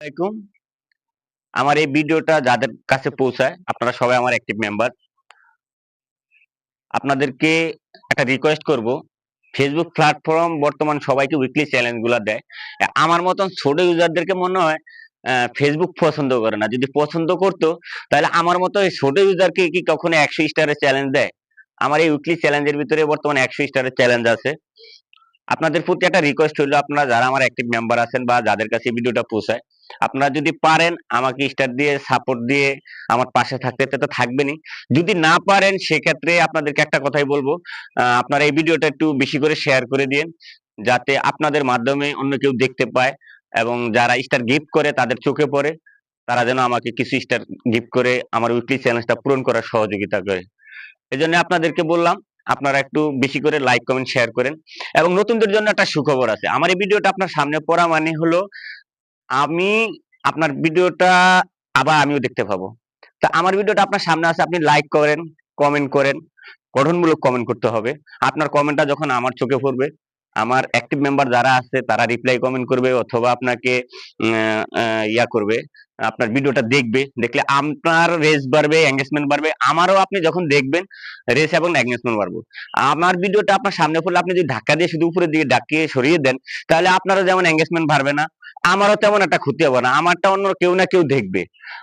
আলাইকুম। আমার এই ভিডিওটা যাদের কাছে পৌঁছায়, আপনারা সবাই আমার অ্যাক্টিভ মেম্বার আপনাদেরকে একটা রিকোয়েস্ট করব। ফেসবুক প্ল্যাটফর্ম বর্তমান সবাইকে উইকলি চ্যালেঞ্জগুলা দেয়। আমার মতন ছোট ইউজারদেরকে মনে হয় ফেসবুক পছন্দ করে না। যদি পছন্দ করতো, তাহলে আমার মতো এই ছোট ইউজারকে কি কখনো একশো স্টারের চ্যালেঞ্জ দেয়? আমার এই উইকলি চ্যালেঞ্জের ভিতরে বর্তমানে একশো স্টারের চ্যালেঞ্জ আছে। আপনাদের প্রতি একটা রিকোয়েস্ট হইল, আপনারা যারা আমার অ্যাক্টিভ মেম্বার আছেন বা যাদের কাছে ভিডিওটা পৌঁছায়, আপনারা যদি পারেন আমাকে স্টার দিয়ে সাপোর্ট দিয়ে আমার পাশে থাকতে তো থাকবেনই। যদি না পারেন, সেক্ষেত্রে আপনাদেরকে একটা কথাই বলব আপনারা এই ভিডিওটা একটু বেশি করে শেয়ার করে দিন যাতে আপনাদের মাধ্যমে অন্য কেউ দেখতে পায় এবং যারা স্টার গিফট করে তাদের চোখে পড়ে, তারা যেন আমাকে কিছু স্টার গিফট করে আমার উইকলি চ্যালেঞ্জটা পূরণ করার সহযোগিতা করে। এই জন্য আপনাদেরকে বললাম আপনারা একটু বেশি করে লাইক কমেন্ট শেয়ার করেন। এবং নতুনদের জন্য একটা সুখবর আছে। আমার এই ভিডিওটা আপনার সামনে পড়া মানে হলো, আমি আপনার ভিডিওটা আবার আমিও দেখতে পাবো। তা আমার ভিডিওটা আপনার সামনে আছে, আপনি লাইক করেন কমেন্ট করেন। গঠনমূলক কমেন্ট করতে হবে। আপনার কমেন্টটা যখন আমার চোখে পড়বে আমার অ্যাক্টিভ মেম্বার যারা আছে, তারা রিপ্লাই কমেন্ট করবে অথবা আপনাকে ইয়া করবে। আপনার ভিডিওটা দেখবে। দেখলে আপনার রেস বাড়বে এঙ্গেজমেন্ট বাড়বে। আমারও আপনি যখন দেখবেন রেস এবং এঙ্গেজমেন্ট বাড়বো। আমার ভিডিওটা আপনার সামনে পড়লে আপনি যদি ধাক্কা দিয়ে শুধু উপরের দিকে ডাকিয়ে সরিয়ে দেন, তাহলে আপনারও যেমন এঙ্গেজমেন্ট বাড়বে না আমারও তেমন একটা ক্ষতি হবে না। আমারটা অন্য কেউ না কেউ দেখবে।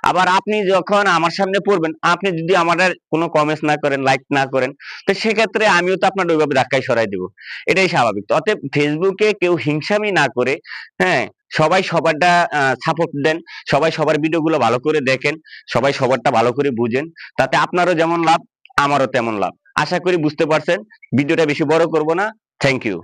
আবার আপনি যখন আমার সামনে পড়বেন, আপনি যদি আমার কোনো কমেন্টস না করেন লাইক না করেন, তো সেক্ষেত্রে আমিও তো আপনার ওইভাবে ধাক্কায় সরাই দিব। এটাই স্বাভাবিক। অতএব ফেসবুকে কেউ হিংসামি না করে হ্যাঁ সবাই সবারটা সাপোর্ট দেন, সবাই সবার ভিডিওগুলো ভালো করে দেখেন, সবাই সবারটা ভালো করে বুঝেন, তাতে আপনারও যেমন লাভ, আমারও তেমন লাভ। আশা করি বুঝতে পারছেন। ভিডিওটা বেশি বড় করব না। Thank you